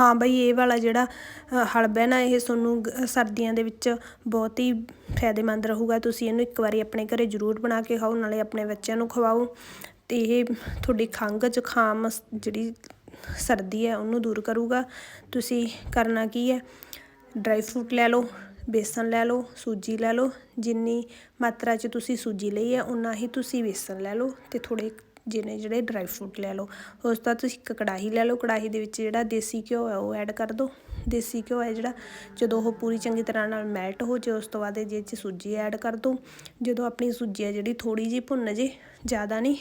ਹਾਂ ਬਈ ਇਹ ਵਾਲਾ ਜਿਹੜਾ ਅ, ਹੈ ਨਾ ਇਹ ਤੁਹਾਨੂੰ ਸਰਦੀਆਂ ਦੇ ਵਿੱਚ ਬਹੁਤ ਹੀ ਫਾਇਦੇਮੰਦ ਰਹੂਗਾ। ਤੁਸੀਂ ਇਹਨੂੰ ਇੱਕ ਵਾਰੀ ਆਪਣੇ ਘਰੇ ਜ਼ਰੂਰ ਬਣਾ ਕੇ ਖਾਓ ਨਾਲੇ ਆਪਣੇ ਬੱਚਿਆਂ ਨੂੰ ਖਵਾਓ। ਤੇ ਇਹ ਤੁਹਾਡੀ ਖੰਘ ਜ਼ੁਕਾਮ ਸ- ਜਿਹੜੀ ਸਰਦੀ ਹੈ ਉਹਨੂੰ ਦੂਰ ਕਰੂਗਾ। ਤੁਸੀਂ ਕਰਨਾ ਕੀ ਹੈ? ਡਰਾਈ ਫਰੂਟ ਲੈ ਲਓ ਬੇਸਨ ਲੈ ਲਓ ਸੂਜੀ ਲੈ ਲਓ। ਜਿੰਨੀ ਮਾਤਰਾ 'ਚ ਤੁਸੀਂ ਸੂਜੀ ਲਈ ਹੈ ਉਨਾ ਹੀ ਤੁਸੀਂ ਬੇਸਨ ਲੈ ਲਓ। ਤੇ ਥੋੜੇ ਜਿਹਨੇ ਜਿਹੜੇ ਡਰਾਈ ਫਰੂਟ ਲੈ ਲਓ। ਉਸ ਤੋਂ ਬਾਅਦ ਤੁਸੀਂ ਇੱਕ ਕੜਾਹੀ ਲੈ ਲਓ। ਕੜਾਹੀ ਦੇ ਵਿੱਚ ਜਿਹੜਾ ਦੇਸੀ ਘਿਓ ਹੈ, ਉਹ ਐਡ ਕਰ ਦਿਓ। ਦੇਸੀ ਘਿਓ ਹੈ ਜਿਹੜਾ, ਜਦੋਂ ਉਹ ਪੂਰੀ ਚੰਗੀ ਤਰ੍ਹਾਂ ਨਾਲ ਮੈਲਟ ਹੋ ਜੇ ਉਸ ਤੋਂ ਬਾਅਦ ਇਹਦੇ 'ਚ ਸੂਜੀ ਐਡ ਕਰ ਦਿਓ। ਜਦੋਂ ਆਪਣੀ ਸੂਜੀ ਹੈ ਜਿਹੜੀ ਥੋੜੀ ਜਿਹੀ ਭੁੰਨ ਜੇ, ਜ਼ਿਆਦਾ ਨਹੀਂ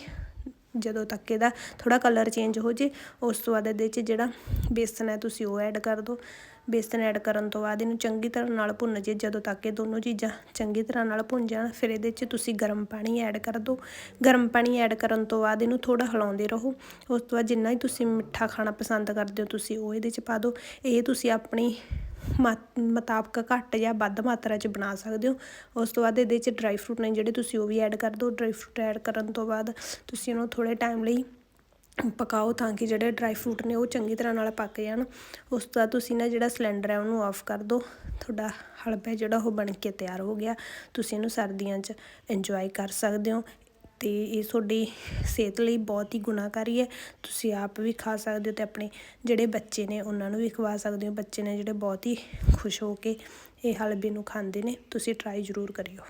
ਜਦੋਂ ਤੱਕ ਇਹਦਾ ਥੋੜਾ ਕਲਰ ਚੇਂਜ ਹੋ ਜੇ, ਉਸ ਤੋਂ ਬਾਅਦ ਇਹਦੇ 'ਚ ਜਿਹੜਾ ਬੇਸਨ ਹੈ ਤੁਸੀਂ ਉਹ ਐਡ ਕਰ ਦਿਓ। ਬੇਸਨ ਐਡ ਕਰਨ ਤੋਂ ਬਾਅਦ ਇਹਨੂੰ ਚੰਗੀ ਤਰ੍ਹਾਂ ਨਾਲ ਭੁੰਨ ਜੇ, ਜਦੋਂ ਤੱਕ ਇਹ ਦੋਨੋਂ ਚੀਜ਼ਾਂ ਚੰਗੀ ਤਰ੍ਹਾਂ ਨਾਲ ਭੁੰਨ ਜਾਣ, ਫਿਰ ਇਹਦੇ 'ਚ ਤੁਸੀਂ ਗਰਮ ਪਾਣੀ ਐਡ ਕਰ ਦਿਓ। ਗਰਮ ਪਾਣੀ ਐਡ ਕਰਨ ਤੋਂ ਬਾਅਦ ਇਹਨੂੰ ਥੋੜਾ ਹਿਲਾਉਂਦੇ ਰਹੋ। ਉਸ ਤੋਂ ਬਾਅਦ ਜਿੰਨਾ ਹੀ ਤੁਸੀਂ ਮਿੱਠਾ ਖਾਣਾ ਪਸੰਦ ਕਰਦੇ ਹੋ, ਤੁਸੀਂ ਉਹ ਇਹਦੇ 'ਚ ਪਾ ਦਿਓ। ਇਹ ਤੁਸੀਂ ਆਪਣੀ ਮੁਤਾਬਕ ਘੱਟ ਜਾਂ ਵੱਧ ਮਾਤਰਾ 'ਚ ਬਣਾ ਸਕਦੇ ਹੋ। ਉਸ ਤੋਂ ਬਾਅਦ ਇਹਦੇ 'ਚ ਡਰਾਈ ਫਰੂਟ ਨੇ ਜਿਹੜੇ ਤੁਸੀਂ ਉਹ ਵੀ ਐਡ ਕਰ ਦਿਓ। ਡਰਾਈ ਫਰੂਟ ਐਡ ਕਰਨ ਤੋਂ ਬਾਅਦ ਤੁਸੀਂ ਇਹਨੂੰ ਥੋੜ੍ਹੇ ਟਾਈਮ ਲਈ ਪਕਾਓ ਤਾਂ ਕਿ ਜਿਹੜੇ ਡਰਾਈ ਫਰੂਟ ਨੇ ਉਹ ਚੰਗੀ ਤਰ੍ਹਾਂ ਨਾਲ ਪੱਕ ਜਾਣ। ਉਸ ਤੋਂ ਬਾਅਦ ਤੁਸੀਂ ਨਾ ਜਿਹੜਾ ਸਿਲੰਡਰ ਹੈ ਉਹਨੂੰ ਆਫ ਕਰ ਦਿਓ। ਤੁਹਾਡਾ ਹਲਵਾ ਜਿਹੜਾ ਉਹ ਬਣ ਕੇ ਤਿਆਰ ਹੋ ਗਿਆ। ਤੁਸੀਂ ਇਹਨੂੰ ਸਰਦੀਆਂ 'ਚ ਇੰਜੋਏ ਕਰ ਸਕਦੇ ਹੋ। ਅਤੇ ਇਹ ਤੁਹਾਡੀ ਸਿਹਤ ਲਈ ਬਹੁਤ ਹੀ ਗੁਣਾਕਾਰੀ ਹੈ। ਤੁਸੀਂ ਆਪ ਵੀ ਖਾ ਸਕਦੇ ਹੋ ਅਤੇ ਆਪਣੇ ਜਿਹੜੇ ਬੱਚੇ ਨੇ, ਉਹਨਾਂ ਨੂੰ ਵੀ ਖਵਾ ਸਕਦੇ ਹੋ। ਬੱਚੇ ਨੇ ਜਿਹੜੇ ਬਹੁਤ ਹੀ ਖੁਸ਼ ਹੋ ਕੇ ਇਹ ਹਲਵੇ ਨੂੰ ਖਾਂਦੇ ਨੇ, ਤੁਸੀਂ ਟਰਾਈ ਜ਼ਰੂਰ ਕਰਿਓ।